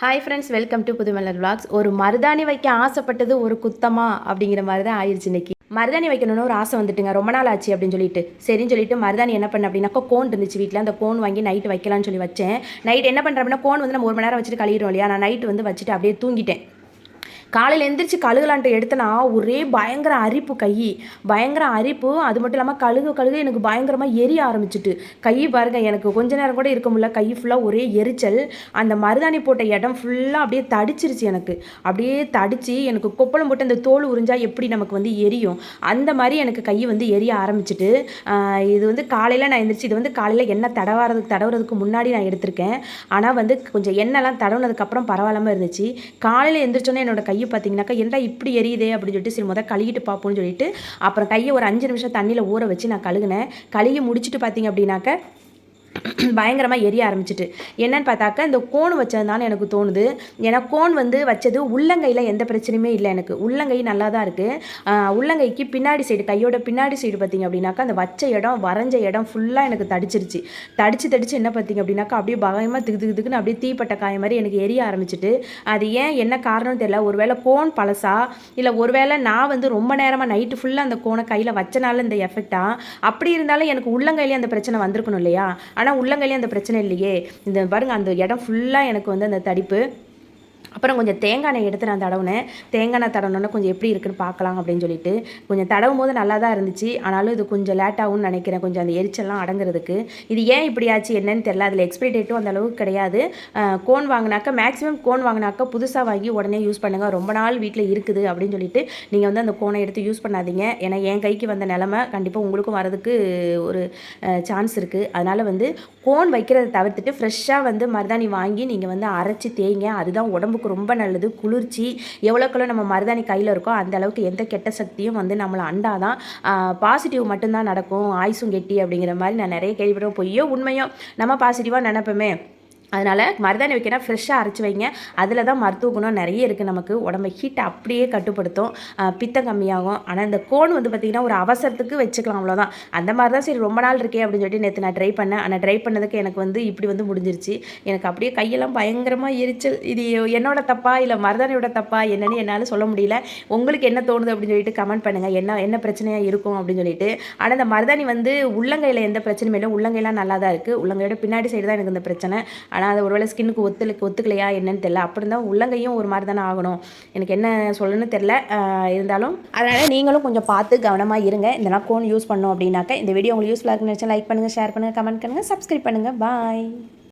Hi friends welcome to Pudhumalar vlogs. ஒரு மருதாணி வைக்க ஆசைப்பட்டது ஒரு குத்தமா அப்படிங்கிற மாதிரி தான் ஆயிடுச்சு இன்னைக்கு. மருதாணி வைக்கணும்னு ஒரு ஆசை வந்துட்டுங்க. ரொம்ப நாள் ஆச்சு அப்படின்னு சொல்லிட்டு. சரின்னு சொல்லிட்டு மருதாணி என்ன பண்ண அப்படின்னாக்கா கோன் இருந்துச்சு வீட்டில் அந்த கோன் வாங்கி நைட்டு வைக்கலாம்னு சொல்லி வச்சேன். நைட் என்ன பண்ணுறேன் அப்படின்னா கோன் வந்து நம்ம ஒரு மணி நேரம் வச்சுட்டு கழுவிடுவோம் இல்லையா? நான் நைட்டு வந்து வச்சுட்டு அப்படியே தூங்கிட்டேன். காலையில் எந்திரிச்சு கழுகலான்ட்டு எடுத்தனா ஒரே பயங்கர அரிப்பு கை. பயங்கர அரிப்பு. அது மட்டும் இல்லாமல் கழுகு கழுகு எனக்கு பயங்கரமாக எரிய ஆரம்பிச்சிட்டு. கை பாருங்க எனக்கு கொஞ்ச நேரம் கூட இருக்க முடியல. கை ஃபுல்லாக ஒரே எரிச்சல். அந்த மருதாணி போட்ட இடம் ஃபுல்லாக அப்படியே தடிச்சிருச்சு எனக்கு. அப்படியே தடிச்சு எனக்கு கொப்பளம் போட்டு அந்த தோல் உறிஞ்சால் எப்படி நமக்கு வந்து எரியும்? அந்த மாதிரி எனக்கு கை வந்து எரிய ஆரம்பிச்சிட்டு இது வந்து காலையில் நான் எந்திரிச்சு இது வந்து காலையில் எண்ணெய் தடவாறதுக்கு தடவுறதுக்கு முன்னாடி நான் எடுத்திருக்கேன். ஆனால் வந்து கொஞ்சம் எண்ணெய்லாம் தடவுனதுக்கப்புறம் பரவாயில்லாமல் இருந்துச்சு. காலையில் எந்திரிச்சோன்னே என்னோட கையை பார்த்தீங்கன்னாக்கா என்னடா இப்படி எரியுதே? அப்படின்னு சொல்லிட்டு சரி முதல் கழுகிட்டு பார்ப்போம்னு சொல்லிட்டு அப்புறம் கையை ஒரு அஞ்சு நிமிஷம் தண்ணியில் ஊற வச்சு நான் கழுகுனேன். கழுகி முடிச்சுட்டு பார்த்தீங்க அப்படின்னாக்க பயங்கரமாக எரிய ஆரம்பிச்சிட்டு. என்னன்னு பார்த்தாக்க இந்த கோன் வச்சதுனால எனக்கு தோணுது. ஏன்னா கோன் வந்து வச்சது உள்ளங்கையில் எந்த பிரச்சனையுமே இல்லை எனக்கு. உள்ளங்கை நல்லா தான் இருக்குது உள்ளங்கைக்கு பின்னாடி சைடு கையோட பின்னாடி சைடு பார்த்தீங்க அப்படின்னாக்கா அந்த வச்ச இடம் வரைஞ்ச இடம் ஃபுல்லாக எனக்கு தடிச்சிருச்சு. தடிச்சு தடிச்சு என்ன பார்த்தீங்க அப்படின்னாக்கா அப்படியே பயமாக திக்கு திக்கு திக்குன்னு அப்படியே தீப்பட்ட காய மாதிரி எனக்கு எரிய ஆரம்பிச்சிட்டு. அது ஏன் என்ன காரணம்னு தெரியல. ஒருவேளை கோன் பழசா? இல்லை ஒருவேளை நான் வந்து ரொம்ப நேரமாக நைட்டு ஃபுல்லாக அந்த கோனை கையில் வச்சனால இந்த எஃபெக்டாக அப்படி இருந்தாலும் எனக்கு உள்ளங்கையிலே அந்த பிரச்சனை வந்திருக்கணும் இல்லையா? ஆனால் ஆனால் உள்ளங்கையிலே அந்த பிரச்சனை இல்லையே. இந்த பாருங்க அந்த இடம் ஃபுல்லாக எனக்கு வந்து அந்த தடிப்பு. அப்புறம் கொஞ்சம் தேங்காய் எண்ணெய் எடுத்து நான் தடவுனேன். தேங்காய் எண்ணெய் தடவுனோன்னே கொஞ்சம் எப்படி இருக்குன்னு பார்க்கலாம் அப்படின்னு சொல்லிட்டு கொஞ்சம் தடவும் போது நல்லா தான் இருந்துச்சு. ஆனாலும் இது கொஞ்சம் லேட் நினைக்கிறேன். கொஞ்சம் அந்த எரிச்சல்லாம் அடங்குறதுக்கு. இது ஏன் இப்படி ஆச்சு என்னன்னு தெரியல. அதில் எக்ஸ்பிரி டேட்டும் அந்த அளவுக்கு கிடையாது. கோன் வாங்கினாக்கா மேக்ஸிமம் கோன் வாங்கினாக்கா புதுசாக வாங்கி உடனே யூஸ் பண்ணுங்கள் ரொம்ப நாள் வீட்டில் இருக்குது அப்படின்னு சொல்லிட்டு நீங்கள் வந்து அந்த கோனை எடுத்து யூஸ் பண்ணாதீங்க. ஏன்னா என் கைக்கு வந்த நிலமை கண்டிப்பாக உங்களுக்கும் வரதுக்கு ஒரு சான்ஸ் இருக்குது அதனால் வந்து கோன் வைக்கிறத தவிர்த்துட்டு ஃப்ரெஷ்ஷாக வந்து மருதாணி வாங்கி நீங்கள் வந்து அரைச்சி தேய்ங்க. அதுதான் உடம்பு உடம்புக்கு ரொம்ப நல்லது குளிர்ச்சி எவ்வளோக்கெவ்வளோ நம்ம மருதாணி கையில் இருக்கோ அந்த அளவுக்கு எந்த கெட்ட சக்தியும் வந்து நம்மளை அண்டாதான். பாசிட்டிவ் மட்டும்தான் நடக்கும் ஆயுசும் கெட்டி அப்படிங்கிற மாதிரி நான் நிறைய கேள்விப்பட்டோம் பொய்யோ உண்மையோ நம்ம பாசிட்டிவாக நினைப்போமே. அதனால் மருதாணி வைக்கிறா ஃப்ரெஷ்ஷாக அரைச்சி வைங்க. அதில் தான் மருத்துவ குணம் நிறைய இருக்குது நமக்கு. உடம்பை ஹீட்டை அப்படியே கட்டுப்படுத்தும். பித்தம் கம்மியாகும். ஆனால் இந்த கோன் வந்து பார்த்திங்கன்னா ஒரு அவசரத்துக்கு வச்சுக்கலாம் அவ்வளோதான் அந்த மாதிரி தான் சரி ரொம்ப நாள் இருக்கே அப்படின்னு சொல்லிட்டு நேற்று நான் ட்ரை பண்ணேன். ஆனால் ட்ரை பண்ணதுக்கு எனக்கு வந்து இப்படி வந்து முடிஞ்சிருச்சு. எனக்கு அப்படியே கையெல்லாம் பயங்கரமாக எரிச்சல். இது என்னோட தப்பா? இல்லை மருதாணியோட தப்பா? என்னன்னு என்னால் சொல்ல முடியல. உங்களுக்கு என்ன தோணுது அப்படின்னு சொல்லிட்டு கமெண்ட் பண்ணுங்கள் என்ன என்ன பிரச்சனையாக இருக்கும் அப்படின்னு சொல்லிட்டு. ஆனால் இந்த மருதாணி வந்து உள்ளங்கையில் எந்த பிரச்சனையும் இல்லை. உள்ளங்கையெல்லாம் நல்லா தான் இருக்குது உள்ளங்கையோட பின்னாடி சைடு தான் எனக்கு இந்த பிரச்சனை. ஆனால் அது ஒருவேளை ஸ்கின்னுக்கு ஒத்துல ஒத்துக்கலையா என்னன்னு தெரியல. அப்படி இருந்தால் உள்ளங்கையும் ஒரு மாதிரி தானே ஆகணும். எனக்கு என்ன சொல்லணும்னு தெரில இருந்தாலும் அதனால் நீங்களும் கொஞ்சம் பார்த்து கவனமாக இருங்க. இந்த கோன் யூஸ் பண்ணோம் அப்படின்னாக்க இந்த வீடியோ உங்களுக்கு யூஸ்ஃபுல்லாக இருக்குன்னு நினச்சா லைக் பண்ணுங்கள் ஷேர் பண்ணுங்கள் கமெண்ட் பண்ணுங்கள் சப்ஸ்கிரைப் பண்ணுங்கள் பாய்